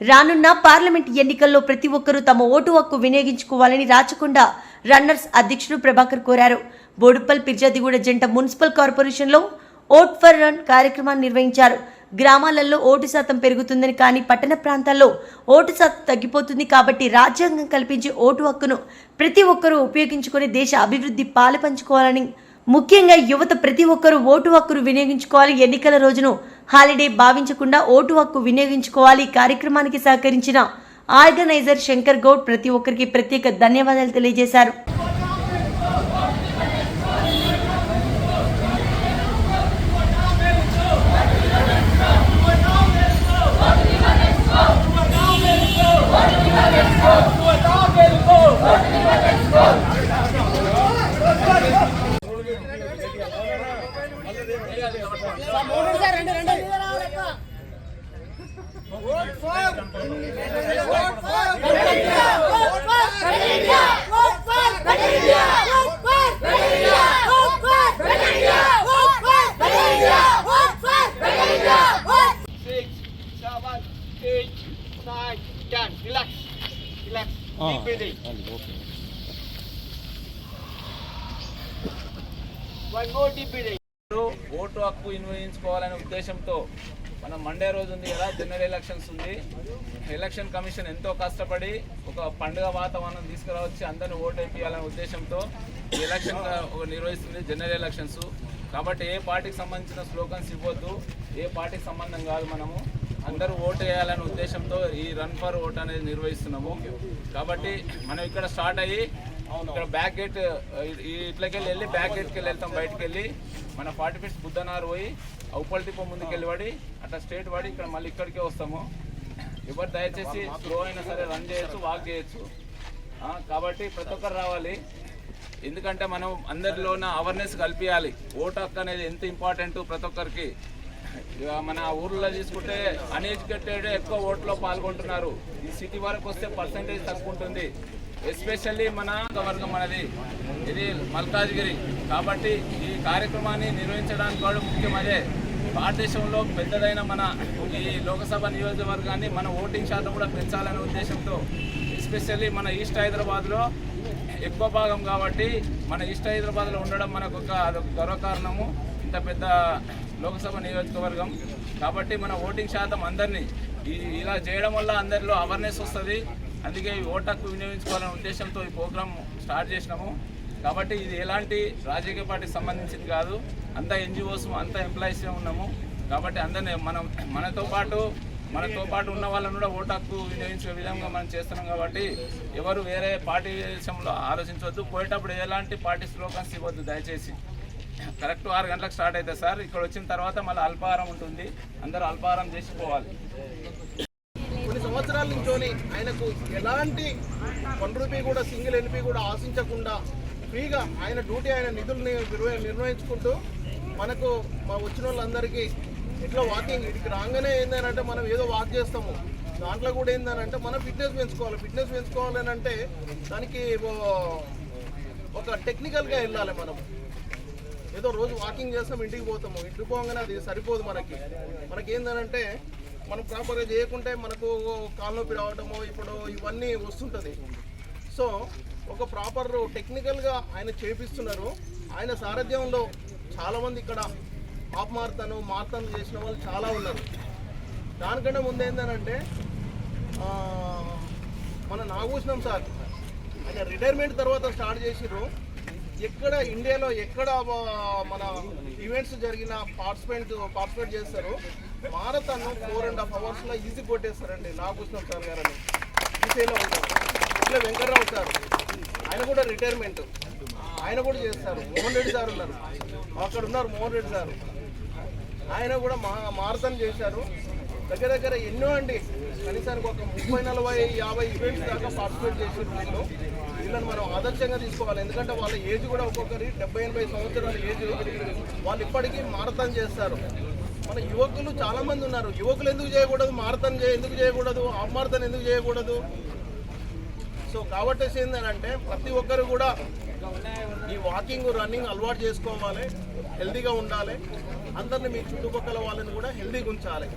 రానున్న పార్లమెంట్ ఎన్నికల్లో ప్రతి ఒక్కరూ తమ ఓటు హక్కు వినియోగించుకోవాలని రాచకొండ రన్నర్స్ అధ్యక్షుడు ప్రభాకర్ కోరారు. బోడుప్పల్ పిర్జాదిగూడ జంట మున్సిపల్ కార్పొరేషన్లో ఓట్ ఫర్ రన్ కార్యక్రమాన్ని నిర్వహించారు. గ్రామాలలో ఓటు శాతం పెరుగుతుందని కానీ పట్టణ ప్రాంతాల్లో ఓటు శాతం తగ్గిపోతుంది కాబట్టి రాజ్యాంగం కల్పించే ఓటు హక్కును ప్రతి ఒక్కరూ ఉపయోగించుకొని దేశ అభివృద్ధి పాలపంచుకోవాలని ముఖ్యంగా యువత ప్రతి ఒక్కరూ ఓటు హక్కును వినియోగించుకోవాలి ఎన్నికల రోజును హాలిడే భావించకుండా ఓటు హక్కు వినియోగించుకోవాలి కార్యక్రమానికి సహకరించిన ఆర్గనైజర్ శంకర్ గౌడ్ ప్రతి ఒక్కరికి ప్రత్యేక ధన్యవాదాలు తెలియజేశారు. six, seven, eight, nine, ten. Relax. Relax. Deep breathing. One more deep breathing. Vote హక్కు వినియోగించుకోవాలనే ఉద్దేశంతో మనం మండే రోజు ఉంది కదా జనరల్ ఎలక్షన్స్ ఉంది. ఎలక్షన్ కమిషన్ ఎంతో కష్టపడి ఒక పండుగ వాతావరణం తీసుకురావచ్చి అందరిని ఓటు వేయాలనే ఉద్దేశంతో ఎలక్షన్ నిర్వహిస్తుంది జనరల్ ఎలక్షన్స్ కాబట్టి ఏ పార్టీకి సంబంధించిన స్లోగన్స్ ఇవ్వద్దు ఏ పార్టీకి సంబంధం కాదు మనము. అందరూ ఓటు వేయాలనే ఉద్దేశంతో ఈ రన్ ఫర్ ఓట్ అనేది నిర్వహిస్తున్నాము. కాబట్టి మనం ఇక్కడ స్టార్ట్ అయ్యి ఇక్కడ బ్యాక్ గేట్ ఇట్లకెళ్ళి వెళ్ళి బ్యాక్ గేట్కి వెళ్ళి వెళ్తాం. బయటకు వెళ్ళి మన ఫార్టీ ఫిట్స్ బుద్ధనారు పోయి ఉప్పల్ టిప్ప ముందుకు వెళ్ళి పడి అట్లా స్ట్రేట్ పడి ఇక్కడ మళ్ళీ ఇక్కడికే వస్తాము. ఎవరు దయచేసి స్లో అయినా సరే రన్ చేయొచ్చు వాక్ చేయొచ్చు. కాబట్టి ప్రతి ఒక్కరు రావాలి. ఎందుకంటే మనం అందరిలోన అవేర్నెస్ కల్పించాలి ఓటు హక్కు అనేది ఎంత ఇంపార్టెంట్ ప్రతి ఒక్కరికి. ఇక మన ఊర్లో తీసుకుంటే అన్ఎడ్యుకేటెడ్ ఎక్కువ ఓట్లో పాల్గొంటున్నారు. ఈ సిటీ వరకు వస్తే పర్సంటేజ్ తక్కువ ఉంటుంది. ఎస్పెషల్లీ మన వర్గం మనది ఇది మల్కాజ్గిరి. కాబట్టి ఈ కార్యక్రమాన్ని నిర్వహించడానికి కూడా ముఖ్యం అదే భారతదేశంలో పెద్దదైన మన ఈ లోకసభ నియోజకవర్గాన్ని మన ఓటింగ్ శాతం కూడా పెంచాలనే ఉద్దేశంతో ఎస్పెషల్లీ మన ఈస్ట్ హైదరాబాద్లో ఎక్కువ భాగం కాబట్టి మన ఈస్ట్ హైదరాబాద్లో ఉండడం మనకు ఒక అదొక గర్వకారణము. ఇంత పెద్ద లోకసభ నియోజకవర్గం. కాబట్టి మన ఓటింగ్ శాతం అందరినీ ఇలా చేయడం వల్ల అందరిలో అవేర్నెస్ వస్తుంది. అందుకే ఈ ఓటు హక్కు వినియోగించుకోవాలనే ఉద్దేశంతో ఈ ప్రోగ్రామ్ స్టార్ట్ చేసినాము. కాబట్టి ఇది ఎలాంటి రాజకీయ పార్టీకి సంబంధించింది కాదు. అంతా ఎన్జిఓస్ అంతా ఎంప్లాయీస్ ఉన్నాము. కాబట్టి అందరినీ మనం మనతో పాటు మనతో పాటు ఉన్న వాళ్ళని కూడా ఓటు హక్కు వినియోగించే విధంగా మనం చేస్తున్నాం కాబట్టి ఎవరు వేరే పార్టీ విషయంలో ఆలోచించవద్దు. పోయేటప్పుడు ఎలాంటి పార్టీ స్లోగన్స్ ఇవ్వద్దు దయచేసి. కరెక్ట్ ఆరు గంటలకు స్టార్ట్ అవుతుంది సార్. ఇక్కడ వచ్చిన తర్వాత మళ్ళీ అల్పాహారం ఉంటుంది. అందరూ అల్పాహారం చేసిపోవాలి సంవత్సరాల నుంచోని ఆయనకు ఎలాంటి వన్ రూపీ కూడా సింగిల్ ఎన్పీ కూడా ఆశించకుండా ఫ్రీగా ఆయన డ్యూటీ ఆయన నిధుల్ని నిర్వహించుకుంటూ మనకు మా వచ్చిన వాళ్ళందరికీ ఇట్లా వాకింగ్ ఇక్కడికి రాగానే ఏంటంటే మనం ఏదో వాక్ చేస్తాము. దాంట్లో కూడా ఏంటంటే మనం ఫిట్నెస్ పెంచుకోవాలి. ఫిట్నెస్ పెంచుకోవాలని అంటే దానికి ఒక టెక్నికల్గా వెళ్ళాలి మనం ఏదో రోజు వాకింగ్ చేస్తాం ఇంటికి పోతాము. ఇంటికి పోగానే అది సరిపోదు మనకి. మనకి ఏంటంటే మనం ప్రాపర్గా చేయకుంటే మనకు కాలు నొప్పి రావడము ఇప్పుడు ఇవన్నీ వస్తుంటుంది. సో ఒక ప్రాపర్ టెక్నికల్గా ఆయన చేపిస్తున్నారు. ఆయన సారథ్యంలో చాలామంది ఇక్కడ హాఫ్ మార్తను మారతాను చేసిన వాళ్ళు చాలా ఉన్నారు. దానికంటే ముందు ఏంటంటే మన నాగభూషణం సార్ ఆయన రిటైర్మెంట్ తర్వాత స్టార్ట్ చేసిర్రు. ఎక్కడ ఇండియాలో ఎక్కడ మన ఈవెంట్స్ జరిగిన పార్టిసిపేట్ పార్టిసిపేట్ చేస్తారు మారథాన్ ఫోర్ అండ్ హాఫ్ అవర్స్లో ఈజీ కొట్టేస్తారండి. నాగభూషణం సార్ గారని ఈసీలో ఉంటారు. ఇట్లా వెంకట్రావు సార్. ఆయన కూడా రిటైర్మెంట్ ఆయన కూడా చేస్తారు. మోహన్ రెడ్డి సార్ ఉన్నారు. అక్కడ ఉన్నారు మోహన్ రెడ్డి సార్. ఆయన కూడా మా మారథాన్ చేశారు. దగ్గర దగ్గర ఎన్నో అండి. కనీసానికి ఒక ముప్పై నలభై యాభై ఈవెంట్స్ దాకా పార్టిసిపేట్ చేసిన వీళ్ళు. వీళ్ళని మనం ఆదర్శంగా తీసుకోవాలి. ఎందుకంటే వాళ్ళ ఏజ్ కూడా ఒక్కొక్కరి డెబ్బై ఎనభై సంవత్సరాల ఏజ్ వాళ్ళు ఇప్పటికీ మారతం చేస్తారు. మన యువకులు చాలామంది ఉన్నారు. యువకులు ఎందుకు చేయకూడదు? మారతం ఎందుకు చేయకూడదు? అమారతం ఎందుకు చేయకూడదు? సో కాబట్టి ఏంటంటే ప్రతి ఒక్కరు కూడా ఈ వాకింగ్ రన్నింగ్ అలవాటు చేసుకోవాలి. హెల్తీగా ఉండాలి. అందరిని మీ చుట్టుపక్కల వాళ్ళని కూడా హెల్తీగా ఉంచాలి